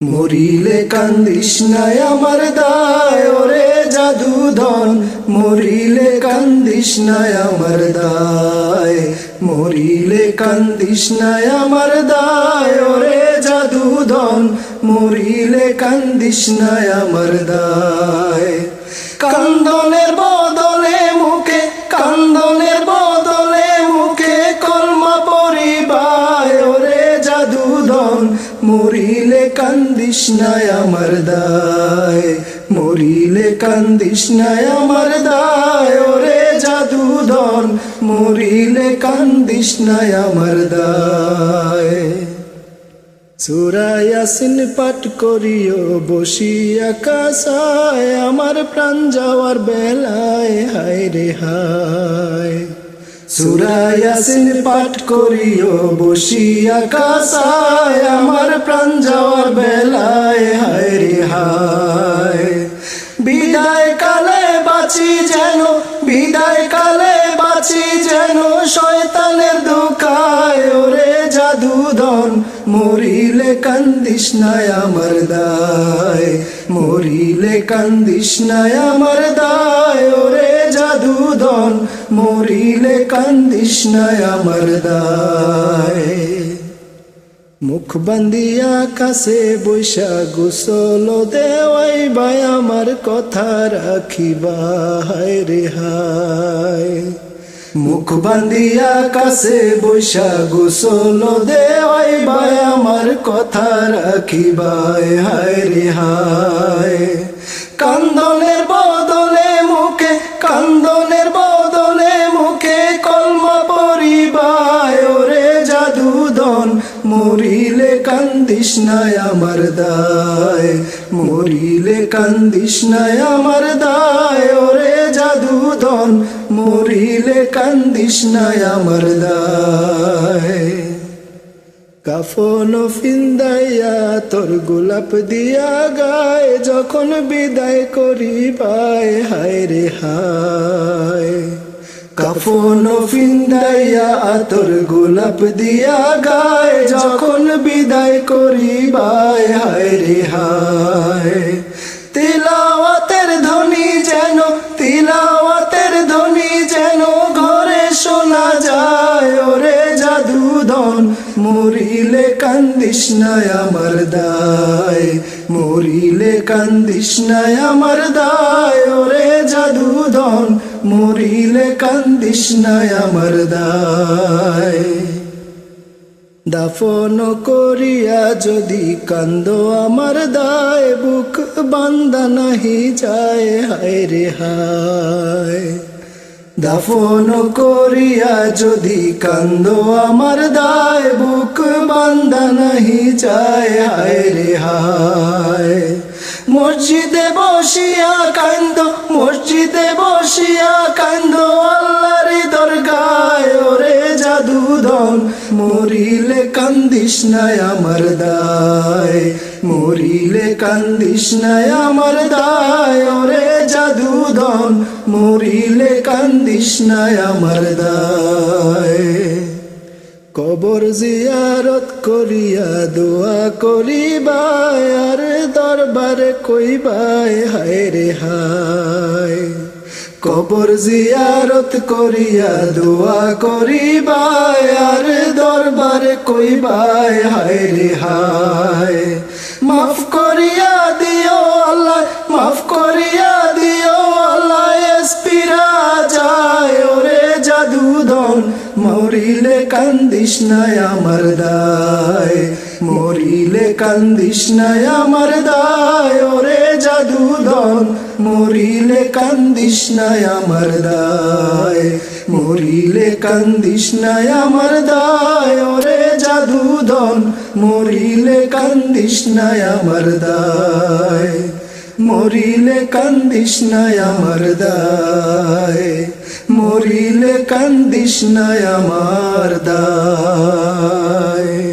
মরিলে কান্দিস নাই আমার দায়, ওরে জাদুধন। মরিলে কান্দিস নাই আমার দায়, মরিলে কান্দিস নাই আমার দায়, ওরে জাদুধন। মরিলে কান্দিস নাই আমার দায়। কান্দনের বদলে মুখে কান্দনের মরিলে কান্দিস নাই আমার দায়, মরিলে কান্দিস নাই আমার দায়, ওরে জাদুধন মরিলে কান্দিস নাই আমার দায়। সুরায়াসিন পাঠ করিও, বসিয়া কাসায়, আমার প্রাণ যাওয়ার বেলায়, হায় রে হায়। সুরায়াসিন পাঠ করিও, বসিয়া কাসায়, আমার প্রাণ যাওয়ার বেলায়, হায় রে হায়। বিদায় কালে বাঁচি যেন, বিদায় কালে বাঁচি যেন, শয়তানের দুকায় ওরে জাদুদন মরিলে কান্দিস আমার দায়, মরিলে কান্দিস নাই আমার দায়, ওরে জাদুদন মরিলে কান্দিস দায়। মুখ বান্দিয়া কাছে বৈশা গোসল দেওয়াই বাই আমার কথা রাখিবা, হায় রে হায়। মুখ বান্দিয়া কাছে বৈশা গোসল দেওয়াই বাই আমার কথা রাখিবাই হায় রে হায়। কান্দনের মরিলে কান্দিস নাই আমার দায়, মরিলে কান্দিস নাই আমার দায়, ওরে জাদুদন মরিলে কান্দিস নাই আমার দায়। কাফন ফিন্দাইয়া তোর গোলাপ দিয়া গায়, যখন বিদায় করি পায় হায় রে হায়। কাফন ফিন্দাইয়া তোর গোলাপ দিয়া গায়, যখন বিদায় করি বায় হায় রে হায়। তিলাওয়াতের ধ্বনি যেন, তিলাওয়াতের ধ্বনি যেন ঘরে শোনা যায়, ওরে জাদুদন মরিলে কান্দিস নাই আমার দায়, মরিলে কান্দিস নাই আমার দায়, ওরে জাদুদন মরিলে কান্দিস নাই আমার দায়। দাফন করিয়া যদি কান্দ আমার দায়, বুক বান্দা নাহি যায়, হায় রে হায়। দাফন করিয়া যদি কান্দ আমার দায়, বুক বান্দা নাহি যায়, হায় রে হায়। মসজিদে বসিয়া কান্দ, মসজিদে বসিয়া কান্দ, আল্লাহর দরগায়, ওরে জাদুদন মরিলে কান্দিস নাই আমার দায়, মরিলে কান্দিস নাই আমার দায়, ওরে জাদুদন মরিলে কান্দিস নাই আমার দায়। কবর জিয়ারত করিয়া দোয়া করিবাই আর দরবারে কইবাই হায় রে হায়। কবর জিয়ারত করিয়া দোয়া করিবাই আর দরবারে কইবাই হায় রে হায়। মাফ করিয়া দিও আল্লাহ, মাফ করিয়া দিও আল্লাহ এসপিরা যায়, ওরে জাদুদন মরিলে কান্দিস নাই আমার দায়, মরিলে কান্দিস নাই আমার দায়, ওরে জাদুদন মরিলে কান্দিস নাই আমার দায়, মরিলে কান্দিস নাই আমার দায়, ওরে জাদুদন মরিলে কান্দিস নাই আমার দায়, মরিলে কান্দিস নাই আমার মরিলে কান্দিস নাই আমার দায়।